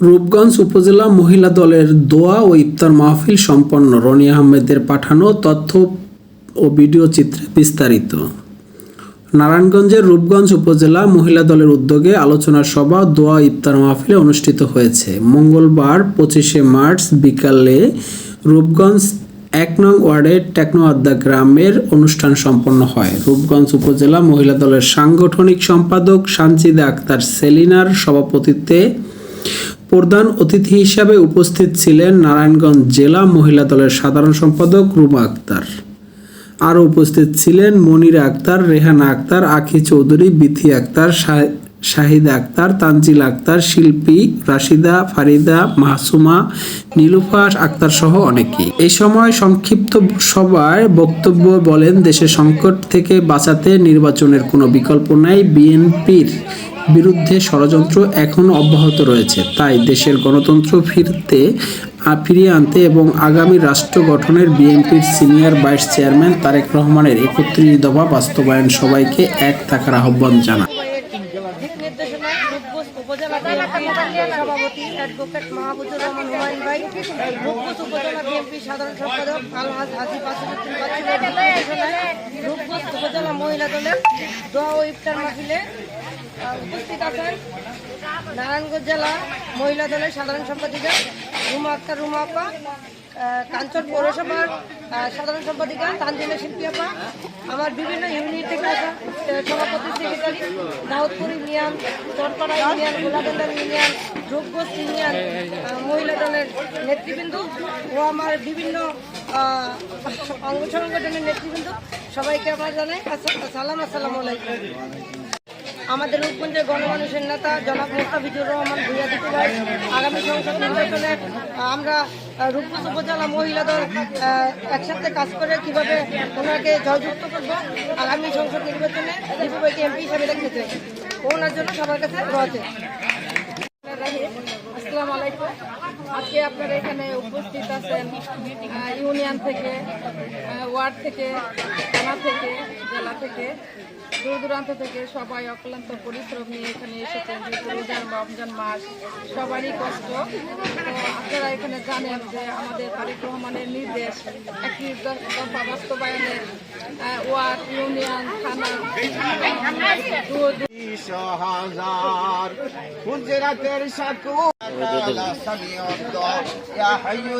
রূপগঞ্জ উপজেলা মহিলা দলের দোয়া ও ইফতার মাহফিল সম্পন্ন। রনি আহমেদের পাঠানো তথ্য ও ভিডিও চিত্রে বিস্তারিত। নারায়ণগঞ্জের রূপগঞ্জ উপজেলা মহিলা দলের উদ্যোগে আলোচনা সভা, দোয়া ইফতার মাহফিলে অনুষ্ঠিত হয়েছে। মঙ্গলবার পঁচিশে মার্চ বিকালে রূপগঞ্জ এক নং ওয়ার্ডের টেকনোয়াদ্দা গ্রামের অনুষ্ঠান সম্পন্ন হয়। রূপগঞ্জ উপজেলা মহিলা দলের সাংগঠনিক সম্পাদক সানজিদা আক্তার সেলিনার সভাপতিত্বে প্রধান অতিথি হিসাবে উপস্থিত ছিলেন নারায়ণগঞ্জ জেলা মহিলা দলের সাধারণ সম্পাদক রুমা আক্তার। আরও উপস্থিত ছিলেন মনিরা আক্তার, রেহানা আক্তার, আখি চৌধুরী, বিথি আক্তার, শাহ- শাহিদা আক্তার, তানজিল আক্তার, শিল্পী রাশিদা, ফারিদা, মাহসুমা, নীলুফাস আক্তার সহ অনেকেই এই সময় সংক্ষিপ্ত সভায় বক্তব্য বলেন, দেশের সংকট থেকে বাঁচাতে নির্বাচনের কোনো বিকল্প নাই, বিএনপির বিরুদ্ধে ষড়যন্ত্র এখনও অব্যাহত রয়েছে। তাই দেশের গণতন্ত্র ফিরতে ফিরিয়ে আনতে এবং আগামী রাষ্ট্র গঠনের বিএনপির সিনিয়র ভাইস চেয়ারম্যান তারেক রহমানের একত্রিশ দফা বাস্তবায়ন সবাইকে এক থাকার আহ্বান বিএনপি সাধারণ সম্পাদক উপস্থিত আছেন নারায়ণগঞ্জ জেলা মহিলা দলের সাধারণ সম্পাদিকা রুমা আক্তার, রুমা আপা কাঞ্চন পৌরসভার সাধারণ সম্পাদিকা তানজিলা শিল্পী আপা, আমার বিভিন্ন ইউনিট থেকে সভাপতি secretary Daudpur union, Charpara union গোলাগন্ডার union যোগগোষ্ঠ ইউনিয়ন মহিলা দলের নেতৃবৃন্দ ও আমার বিভিন্ন অঙ্গ সংগঠনের নেতৃবৃন্দ, সবাইকে আমার জানাই সালাম, আসসালামু আলাইকুম। আমাদের রূপগঞ্জের গণমানুষের নেতা জনাব মোস্তাফিজুর রহমান ভূঁইয়া দিতে ভাই আগামী সংসদ নির্বাচনে আমরা রূপগঞ্জ উপজেলা মহিলা দল একসাথে কাজ করে কীভাবে ওনাকে জয়যুক্ত করব, আগামী সংসদ নির্বাচনে দীপু এমপি হিসাবে দেখতে চাই। ওনার জন্য সবার কাছে রয়েছে আসসালামু আলাইকুম। আজকে আপনারা এখানে উপস্থিত আছেন ইউনিয়ন থেকে ওয়ার্ড থেকে, থানা থেকে, জেলা থেকে, দূর দূরান্ত থেকে সবাই অক্লান্ত পরিশ্রম নিয়ে এখানে এসেছেন রোজান রমজান মাস, সবারই কষ্ট। আপনারা এখানে জানেন যে আমাদের তারেক রহমানের নির্দেশ একটি দফা বাস্তবায়নের ওয়ার্ড, ইউনিয়ন, থানা হাজার। হুজরাতের সাকুর আলা সামিউদ্দ ইয়া হাইয়ু